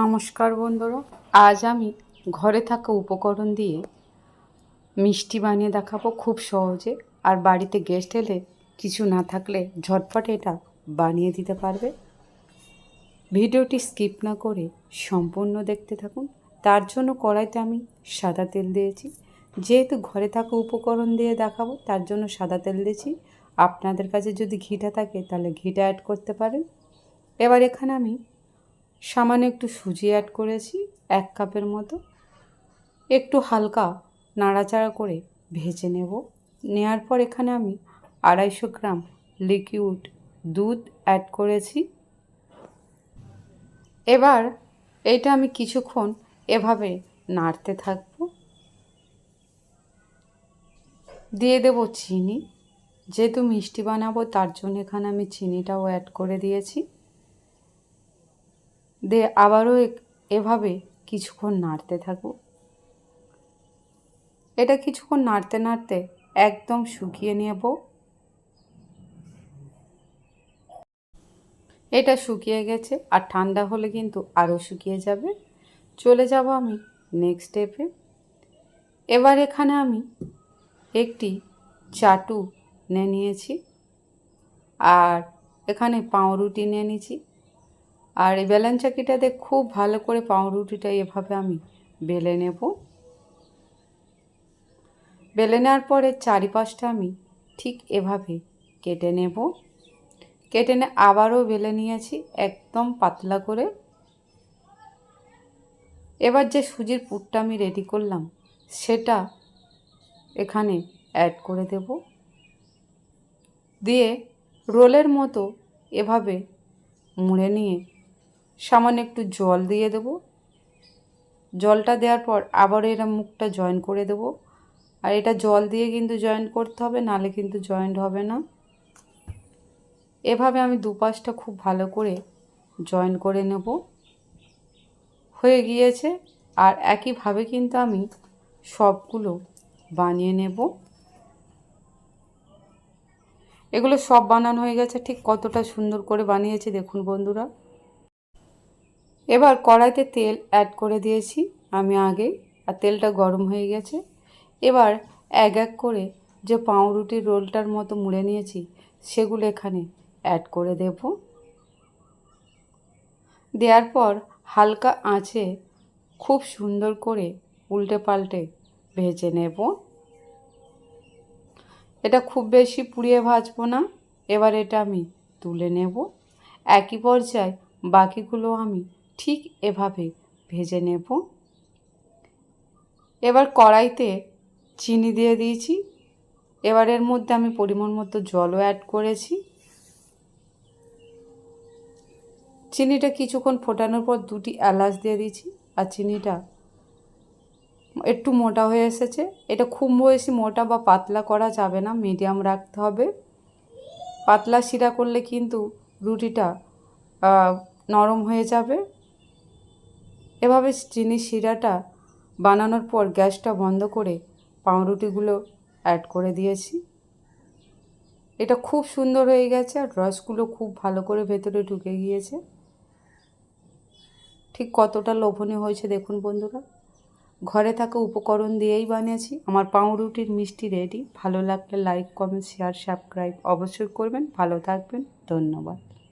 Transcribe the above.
নমস্কার বন্ধুরা। আজ আমি ঘরে থাকা উপকরণ দিয়ে মিষ্টি বানিয়ে দেখাবো খুব সহজে। আর বাড়িতে গেস্ট এলে কিছু না থাকলে ঝটপট এটা বানিয়ে দিতে পারবে। ভিডিওটি স্কিপ না করে সম্পূর্ণ দেখতে থাকুন। তার জন্য কড়াইতে আমি সাদা তেল দিয়েছি। যেহেতু ঘরে থাকা উপকরণ দিয়ে দেখাবো, তার জন্য সাদা তেল দিয়েছি। আপনাদের কাছে যদি ঘিটা থাকে, তাহলে ঘিটা অ্যাড করতে পারেন। এবার এখানে আমি সামান্য একটু সুজি অ্যাড করেছি, এক কাপের মতো। একটু হালকা নাড়াচাড়া করে ভেজে নেব। নেওয়ার পর এখানে আমি আড়াইশো গ্রাম লিকুইড দুধ অ্যাড করেছি। এবার এইটা আমি কিছুক্ষণ এভাবে নাড়তে থাকব। দিয়ে দেব চিনি। যেহেতু মিষ্টি বানাবো, তার জন্য এখানে আমি চিনিটাও অ্যাড করে দিয়েছি। দিয়ে আবারও এভাবে কিছুক্ষণ নাড়তে থাকব। এটা কিছুক্ষণ নাড়তে নাড়তে একদম শুকিয়ে নেব। এটা শুকিয়ে গেছে আর ঠান্ডা হলে কিন্তু আরও শুকিয়ে যাবে। চলে যাব আমি নেক্সট স্টেপে এবার এখানে আমি একটি চাটু নিয়ে নিয়েছি আর এখানে পাউরুটি নিয়ে নিয়েছি। আর এই বেলন চাকিটাতে খুব ভালো করে পাউরুটিটা এভাবে আমি বেলে নেব। বেলে নেওয়ার পরে চারিপাশটা আমি ঠিক এভাবে কেটে নেব। কেটে নে আবারও বেলে নিয়েছি একদম পাতলা করে। এবার যে সুজির পুরটা আমি রেডি করলাম, সেটা এখানে অ্যাড করে দেব। দিয়ে রোলের মতো এভাবে মুড়ে নিয়ে সামান্য একটু জল দিয়ে দেব। জলটা দেওয়ার পর আবার এরা মুখটা জয়েন করে দেব। আর এটা জল দিয়ে কিন্তু জয়েন করতে হবে, নালে কিন্তু জয়েন্ট হবে না। এভাবে আমি দুপাশটা খুব ভালো করে জয়েন করে নেব। হয়ে গিয়েছে। আর একইভাবে কিন্তু আমি সবগুলো বানিয়ে নেব। এগুলো সব বানানো হয়ে গেছে, ঠিক কতটা সুন্দর করে বানিয়েছি দেখুন বন্ধুরা। এবার কড়াইতে তেল অ্যাড করে দিয়েছি, আমি আগে, আর তেলটা গরম হয়ে গেছে। এবার এক এক করে যে পাউরুটির রোলটার মতো মুড়ে নিয়েছি, সেগুলো এখানে অ্যাড করে দেব। দেওয়ার পর হালকা আঁচে খুব সুন্দর করে উল্টে পাল্টে ভেজে নেব। এটা খুব বেশি পুড়িয়ে ভাজবো না, এবার এটা আমি তুলে নেব। একই পর্যায়ে বাকিগুলো আমি ঠিক এভাবে ভেজে নেব। এবার কড়াইতে চিনি দিয়ে দিয়েছি। এবার এর মধ্যে আমি পরিমাণ মতো জলও অ্যাড করেছি। চিনিটা কিছুক্ষণ ফোটানোর পর দুটি এলাচ দিয়ে দিয়েছি আর চিনিটা একটু মোটা হয়ে এসেছে। এটা খুব বেশি মোটা বা পাতলা করা যাবে না মিডিয়াম রাখতে হবে। পাতলা শিরা করলে কিন্তু রুটিটা নরম হয়ে যাবে। এভাবে চিনি শিরাটা বানানোর পর গ্যাসটা বন্ধ করে পাউরুটিগুলো অ্যাড করে দিয়েছি। এটা খুব সুন্দর হয়ে গেছে আর রসগুলো খুব ভালো করে ভেতরে ঢুকে গিয়েছে। ঠিক কতটা লোভনীয় হয়েছে দেখুন বন্ধুরা। ঘরে থাকা উপকরণ দিয়েই বানিয়েছি। আমার পাউরুটির মিষ্টি রেডি। ভালো লাগলে লাইক কমেন্ট শেয়ার সাবস্ক্রাইব অবশ্যই করবেন। ভালো থাকবেন। ধন্যবাদ।